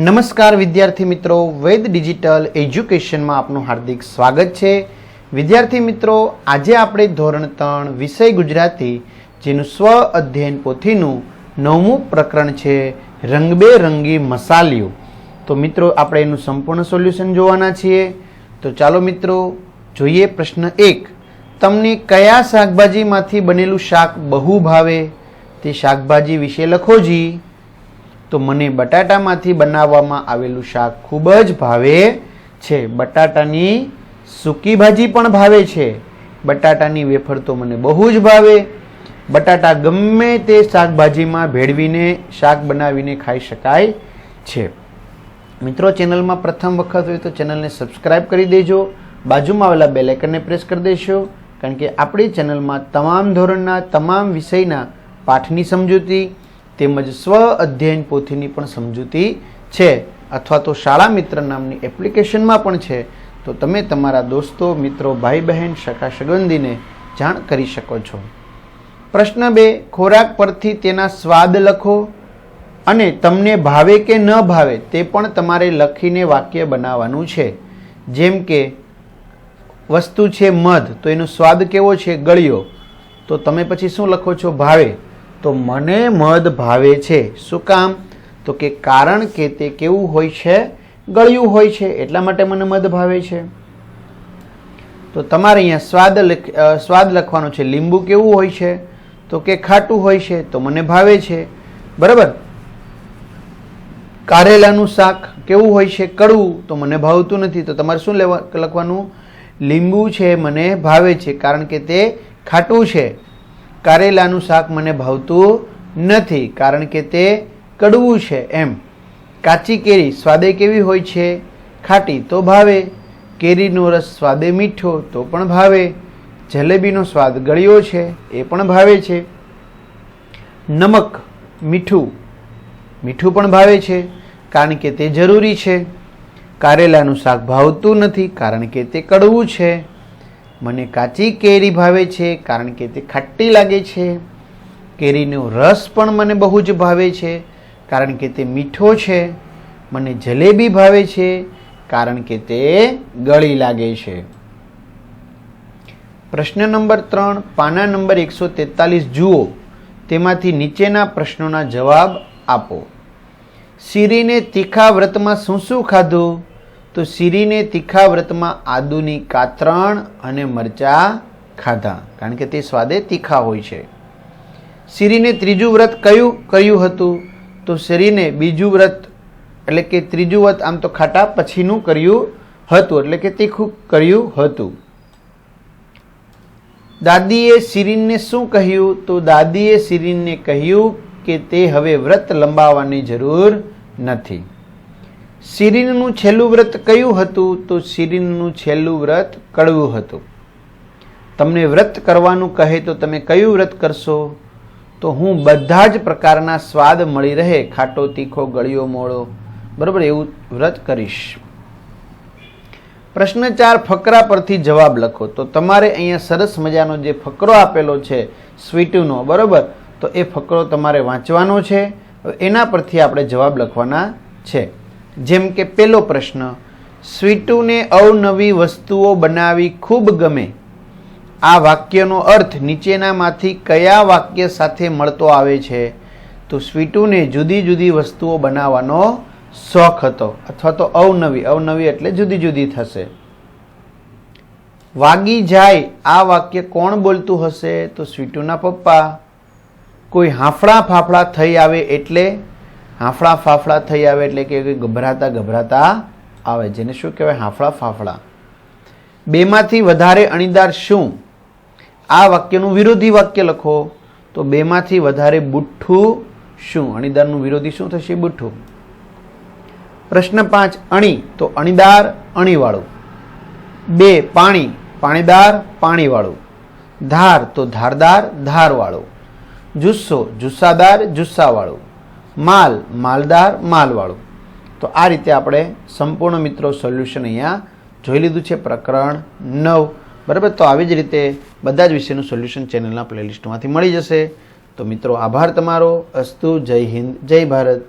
નમસ્કાર વિદ્યાર્થી મિત્રો, વેદ ડિજિટલ એજ્યુકેશનમાં આપનું હાર્દિક સ્વાગત છે. વિદ્યાર્થી મિત્રો, આજે આપણે ધોરણ ત્રણ વિષય ગુજરાતી, જેનું સ્વ અધ્યયન પોથીનું નવમું પ્રકરણ છે, રંગબેરંગી મસાલિયું તો મિત્રો, આપણે એનું સંપૂર્ણ સોલ્યુશન જોવાના છીએ. તો ચાલો મિત્રો, જોઈએ પ્રશ્ન એક. તમને કયા શાકભાજીમાંથી બનેલું શાક બહુ ભાવે? તે શાકભાજી વિશે લખો જી. તો મને બટાટામાંથી બનાવવામાં આવેલું શાક ખૂબ જ ભાવે છે. બટાટાની સૂકી ભાજી પણ ભાવે છે. બટાટાની વેફર તો મને બહુ જ ભાવે. બટાટા ગમે તે શાકભાજીમાં ભેળવીને શાક બનાવીને ખાઈ શકાય છે. મિત્રો, ચેનલમાં પ્રથમ વખત હોય તો ચેનલને સબસ્ક્રાઇબ કરી દેજો. બાજુમાં આવેલા બેલ આઇકનને પ્રેસ કરી દેશો, કારણ કે આપણી ચેનલમાં તમામ ધોરણના, તમામ વિષયના પાઠની સમજૂતી તેમજ સ્વ અધ્યયન પોથીની પણ સમજૂતી છે અથવા તો શાળા મિત્ર નામની એપ્લિકેશનમાં પણ છે. તો તમે તમારા દોસ્તો, મિત્રો ભાઈ બહેન સખા સંબંધીને જાણ કરી શકો છો. પ્રશ્ન બે, ખોરાક પરથી તેના સ્વાદ લખો અને તમને ભાવે કે ન ભાવે તે પણ તમારે લખીને વાક્ય બનાવવાનું છે. જેમ કે, વસ્તુ છે મધ, તો એનો સ્વાદ કેવો છે? ગળ્યો. તો તમે પછી શું લખો છો? ભાવે. તો મને મધ ભાવે છે. શું કામ? તો કે કારણ કે તે કેવું હોય છે? ગળ્યું હોય છે. એટલા માટે મને મધ ભાવે છે. તો તમારે અહીંયા સ્વાદ સ્વાદ લખવાનો છે. લીંબુ કેવું હોય છે? તો કે ખાટું હોય છે? તો મને ભાવે છે. બરાબર? કારેલાનું શાક કેવું હોય છે? કડવું? તો મને ભાવતું નથી. તો તમારે શું લેવા, લખવાનું? લીંબુ છે, મને ભાવે છે. કારણ કે તે ખાટું છે. કારેલાનું શાક મને ભાવતું નથી, કારણ કે તે કડવું છે એમ. કાચી કેરી સ્વાદે કેવી હોય છે? ખાટી તો ભાવે. કેરીનો રસ સ્વાદે મીઠો તો પણ ભાવે. જલેબીનો સ્વાદ ગળ્યો છે એ પણ ભાવે છે. નમક મીઠું મીઠું પણ ભાવે છે, કારણ કે તે જરૂરી છે. કારેલાનું શાક ભાવતું નથી, કારણ કે તે કડવું છે. મને કાચી કેરી ભાવે છે, કારણ કે તે ખાટી લાગે છે. કેરીનો રસ પણ મને બહુ જ ભાવે છે, કારણ કે તે મીઠો છે. મને જલેબી ભાવે છે, કારણ કે તે ગળી લાગે છે. પ્રશ્ન નંબર ત્રણ, પાના નંબર એકસો તેતાલીસ જુઓ. તેમાંથી નીચેના પ્રશ્નોના જવાબ આપો. શીરીને તીખા વ્રતમાં શું શું ખાધું? તો શિરીને તીખા વ્રતમાં આદુની કાતરણ અને મરચાં ખાધા. કારણ કે તે સ્વાદે તીખા હોય છે. શિરીને ત્રીજું વ્રત કયું કયું હતું? તો શરીને બીજું વ્રત, એટલે કે ત્રીજું વ્રત આમ તો ખાટા પછીનું કર્યું હતું, એટલે કે તીખું કર્યું હતું. દાદીએ શિરીનને શું કહ્યું? તો દાદીએ શિરીનને કહ્યું કે તે હવે વ્રત લંબાવવાની જરૂર નથી. શિરીનનું છેલ્લું વ્રત કયું હતું? તો શિરીનનું છેલ્લું વ્રત કડવું હતું. તમને વ્રત કરવાનું કહે તો તમે કયું વ્રત કરશો? તો હું બધા જ પ્રકારના સ્વાદ મળી રહે, ખાટો, તીખો, ગળ્યો, મોળો. બરાબર? એવું વ્રત કરીશ. પ્રશ્ન ચાર, ફકરા પરથી જવાબ લખો. તો તમારે અહીંયા સરસ મજાનો જે ફકરો આપેલો છે, સ્વીટનો, બરાબર? તો એ ફકરો તમારે વાંચવાનો છે. એના પરથી આપણે જવાબ લખવાના છે. જેમ કે પેલો પ્રશ્ન, સ્વીટુને અવનવી વસ્તુઓ બનાવી ખૂબ ગમે. આ વાક્યનો અર્થ નીચેનામાંથી કયા વાક્ય સાથે મળતો આવે છે? તો સ્વીટુને જુદી જુદી વસ્તુઓ બનાવવાનો શોખ હતો, અથવા તો અવનવી અવનવી એટલે જુદી જુદી થશે. વાગી જાય, આ વાક્ય કોણ બોલતું હશે? તો સ્વીટુના પપ્પા. કોઈ હાંફળા ફાફડા થઈ આવે એટલે હાંફળા ફાફડા થઈ આવે એટલે કે ગભરાતા ગભરાતા આવે જેને શું કહેવાય? હાંફળા ફાફડા બેમાંથી વધારે અણીદાર શું? આ વાક્યનું વિરોધી વાક્ય લખો. તો બેમાંથી વધારે બુઠ્ઠું શું? અણીદારનું વિરોધી શું થશે? બુઠ્ઠું. પ્રશ્ન પાંચ, અણી. તો અણીદાર, અણીવાળું. બે, પાણી. પાણીદાર, પાણીવાળું. ધાર. તો ધારદાર, ધારવાળું. જુસ્સો, જુસ્સાદાર, જુસ્સાવાળું. માલ, માલદાર, માલવાળું. તો આ રીતે આપણે સંપૂર્ણ મિત્રો સોલ્યુશન અહીંયા જોઈ લીધું છે, પ્રકરણ નવ. બરાબર? તો આવી જ રીતે બધા જ વિષયનું સોલ્યુશન ચેનલના પ્લેલિસ્ટમાંથી મળી જશે. તો મિત્રો, આભાર તમારો. અસ્તુ, જય હિન્દ, જય ભારત.